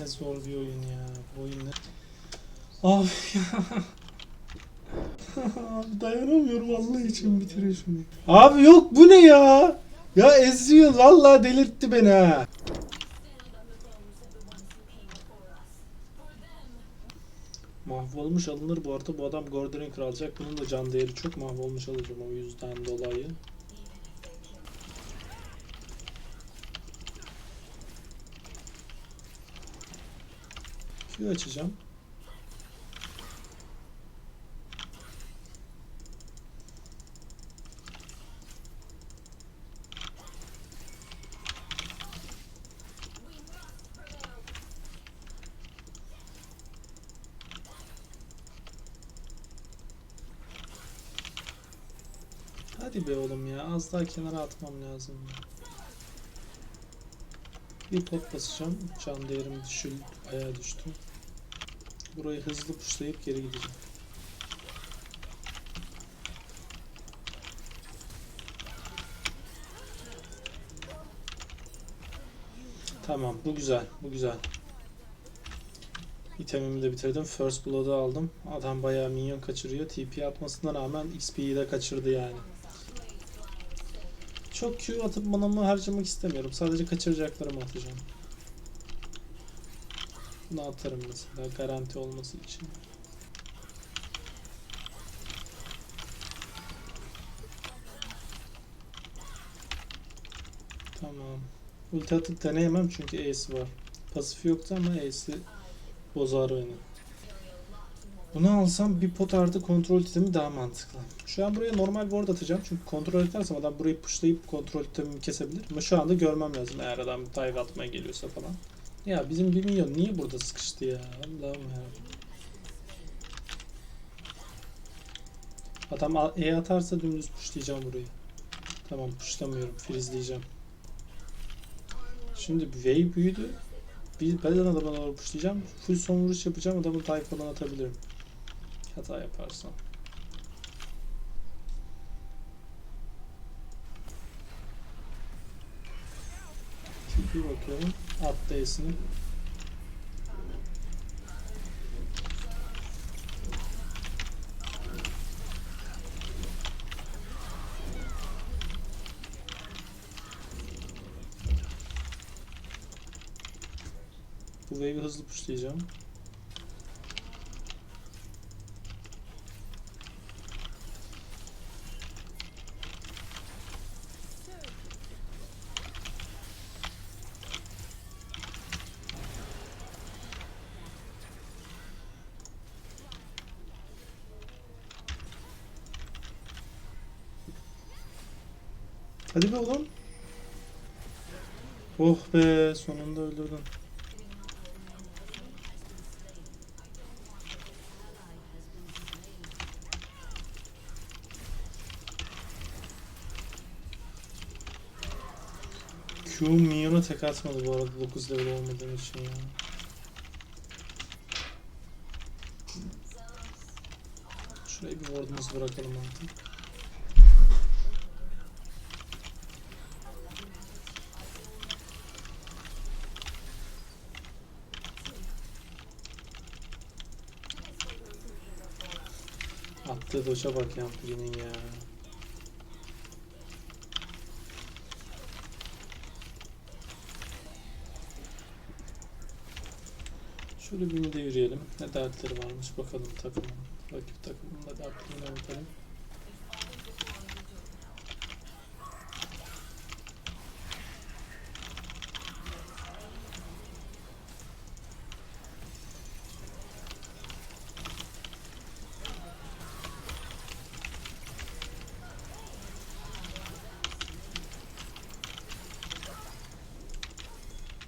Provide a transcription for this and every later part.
Ne zor bir oyun ya. Bu oyun ne? Of ya. Abi dayanamıyorum Allah için bitirin şunu. Abi yok bu ne ya? Ya Ezreal vallahi delirtti beni ha. Mahvolmuş alınır bu arada. Bu adam Gordon alacak. Bunun da can değeri çok mahvolmuş alacağım o yüzden dolayı. Q açacağım. Hadi be oğlum ya az daha kenara atmam lazım. ya. Bir pot basacağım. Can değerim düşül, ayağa düştü. Burayı hızlı puşlayıp geri gideceğim. Tamam bu güzel bu güzel. İtemimi de bitirdim. First Blood'u aldım. Adam bayağı minyon kaçırıyor. TP atmasına rağmen XP'yi de kaçırdı yani. Çok Q atıp manamı harcamak istemiyorum. Sadece kaçıracaklarımı atacağım. Bunu atarım mesela garanti olması için. Tamam. Ulti atıp deneyemem çünkü Ace var. Pasif yoktu ama Ace'i bozar beni. Bunu alsam bir pot artı kontrol itemi daha mantıklı. Şu an buraya normal ward atacağım çünkü kontrol edersem adam burayı pushlayıp kontrol itemimi kesebilir. Ama şu anda görmem lazım eğer adam dive atmaya geliyorsa falan. Ya bizim bir milyon niye burada sıkıştı ya? Allah'ım ya. Adam E atarsa dümdüz pushlayacağım burayı. Tamam pushlamıyorum. Freezeleyeceğim. Şimdi wave büyüdü. Bir ben adama doğru pushlayacağım. Full son vuruş yapacağım. Adamı dive falan atabilirim. Hata yaparsam. TP bakıyorum. Attı E'sini. Bu wave'i hızlı pushlayacağım. Hadi be oğlum. Oh be sonunda öldürdün. Q minyona tek atmadı bu arada 9 level olmadığım için ya. Şuraya bir ward'ımızı bırakalım artık. Attığı doşa bak ya ya. Şöyle bir de yürüyelim. Ne dertleri varmış bakalım takımın. Rakip takımın da dertlerini öğretelim.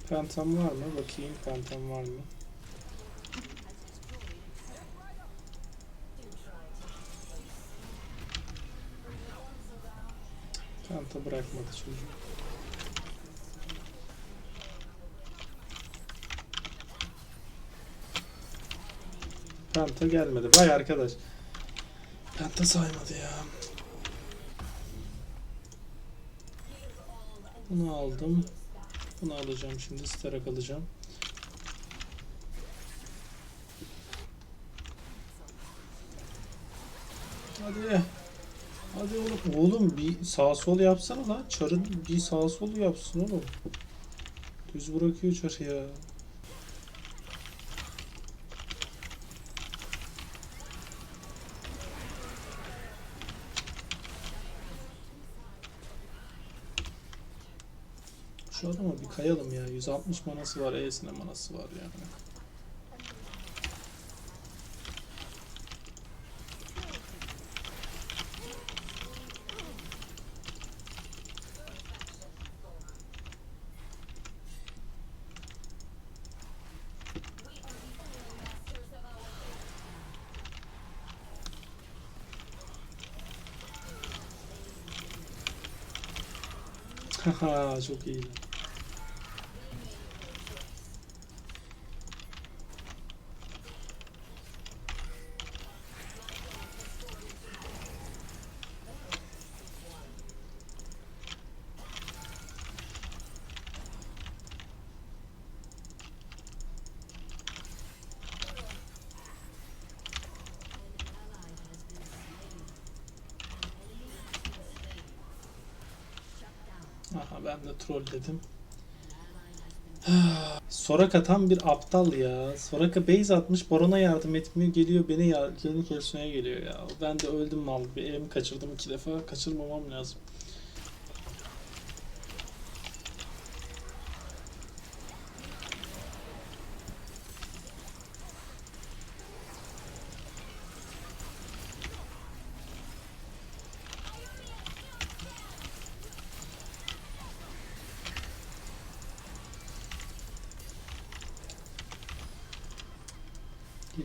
Pentam var mı? Bakayım pentam var mı? Penta bırakmadı çocuk. Penta gelmedi. Vay arkadaş. Penta saymadı ya. Bunu aldım. Bunu alacağım şimdi. Sterak alacağım. Hadi. Hadi oğlum. Oğlum bir sağ sol yapsana lan. Çarın bir sağ sol yapsın oğlum. Düz bırakıyor çarı ya. Şu adama bir kayalım ya. 160 manası var. E'sine manası var yani. Haha çok iyi. Aha ben de troll dedim. Soraka tam bir aptal ya. Soraka base atmış, Baron'a yardım etmiyor. Geliyor beni ya beni kesmeye geliyor ya. Ben de öldüm mal bir em kaçırdım iki defa. Kaçırmamam lazım.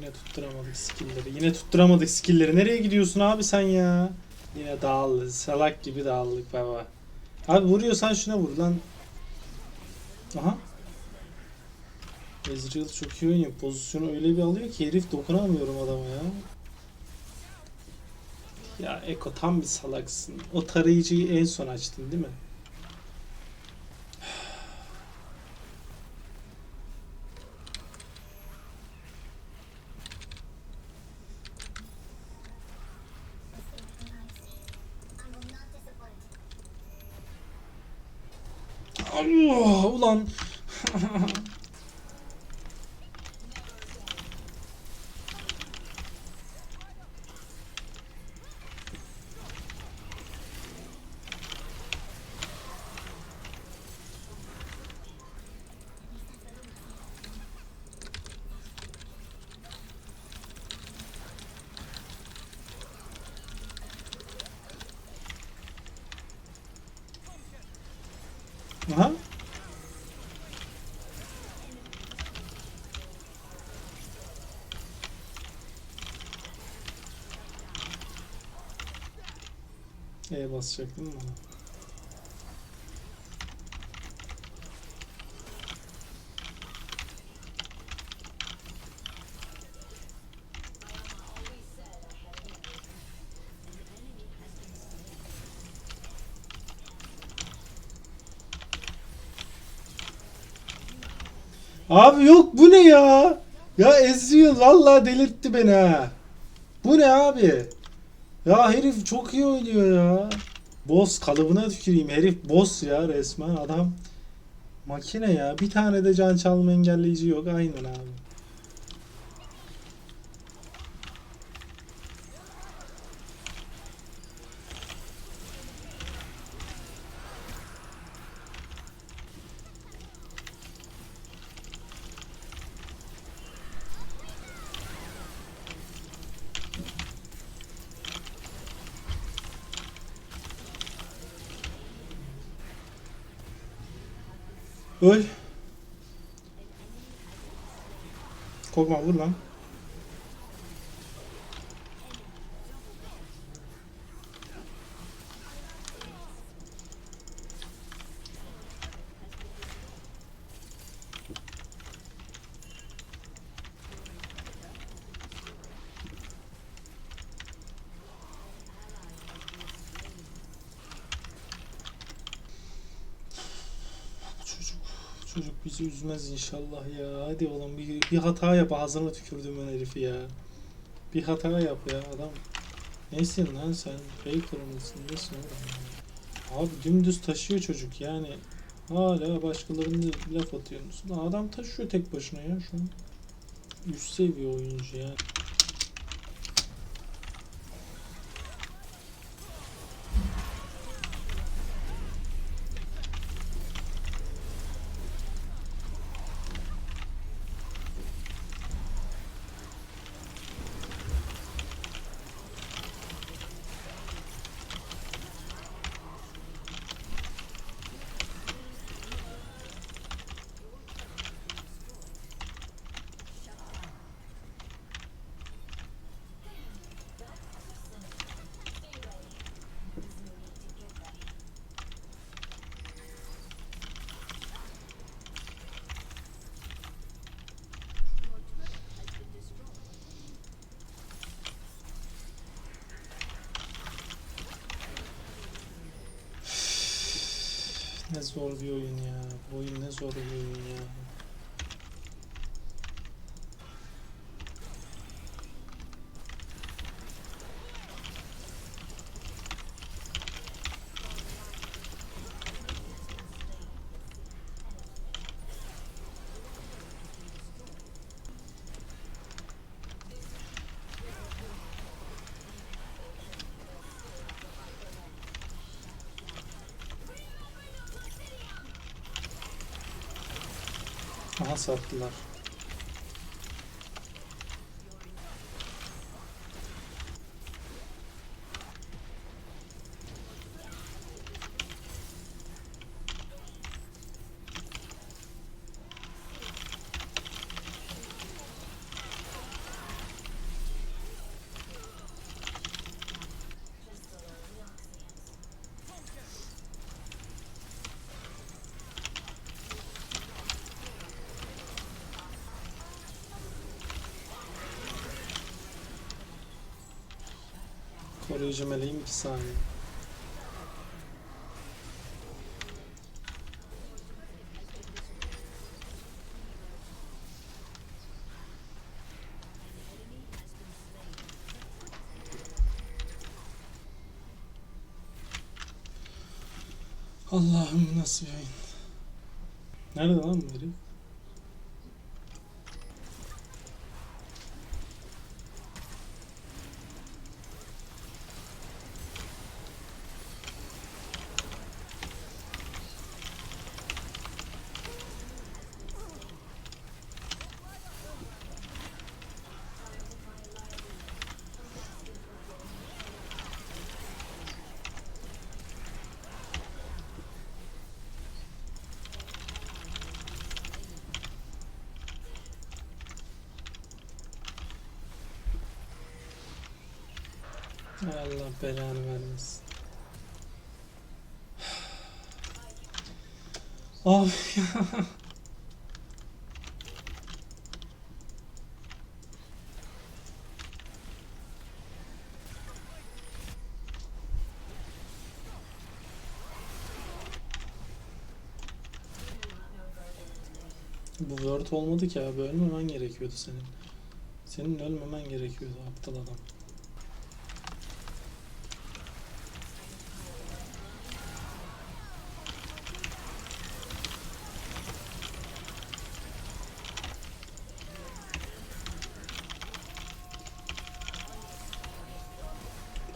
Yine tutturamadık skill'leri. Yine tutturamadık skill'leri. Nereye gidiyorsun abi sen ya? Yine dağıldı. Salak gibi dağıldık baba. Abi vuruyorsan şuna vur lan. Aha. Ezreal çok iyi oynuyor. Pozisyonu öyle bir alıyor ki herif dokunamıyorum adama ya. Ya Eko tam bir salaksın. O tarayıcıyı en son açtın değil mi? Allah ulan. Aha. E basacak değil Abi yok bu ne ya? Ya Ezreal vallahi delirtti beni ha. Bu ne abi? Ya herif çok iyi oynuyor ya. Boss kalıbına tüküreyim. Herif boss ya resmen adam. Makine ya. Bir tane de can çalma engelleyici yok. Aynen abi. Öl. Korkma vur lan. Çocuk bizi üzmez inşallah ya. Hadi oğlum bir, bir hata yap ağzına tükürdüm ben herifi ya. Bir hata yap ya adam. Nesin lan sen? Faker mısın? Nesin oğlum? Abi dümdüz taşıyor çocuk yani. Hala başkalarını laf atıyorsunuz. Adam taşıyor tek başına ya şu an. Üst seviye oyuncu ya. Ne zor bir oyun ya. Bu oyun ne zor bir oyun ya. Sattılar. Koruyucu meleğim 2 saniye. Allah'ım nasıl oyun? Nerede lan bu herif? Allah belanı vermesin. Of ya. Bu word olmadı ki abi ölmemen gerekiyordu senin. Senin ölmemen gerekiyordu aptal adam.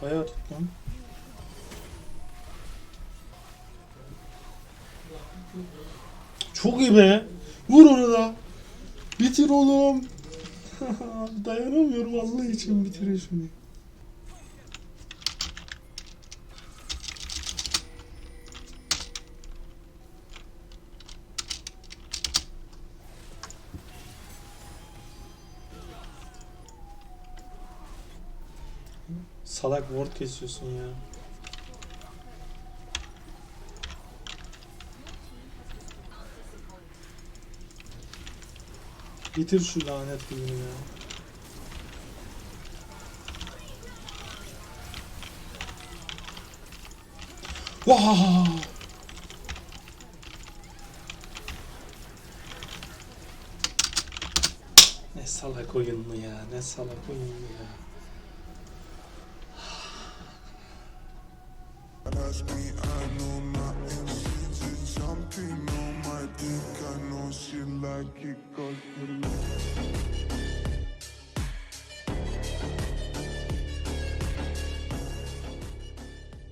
Bayağı tuttum. Çok iyi be. Vur onu da. Bitir oğlum. Dayanamıyorum Allah için bitir şunu. Salak ward kesiyorsun ya. Bitir şu lanet gününü ya. Vaa! Ne salak oyun mu ya? Ne salak oyun mu ya?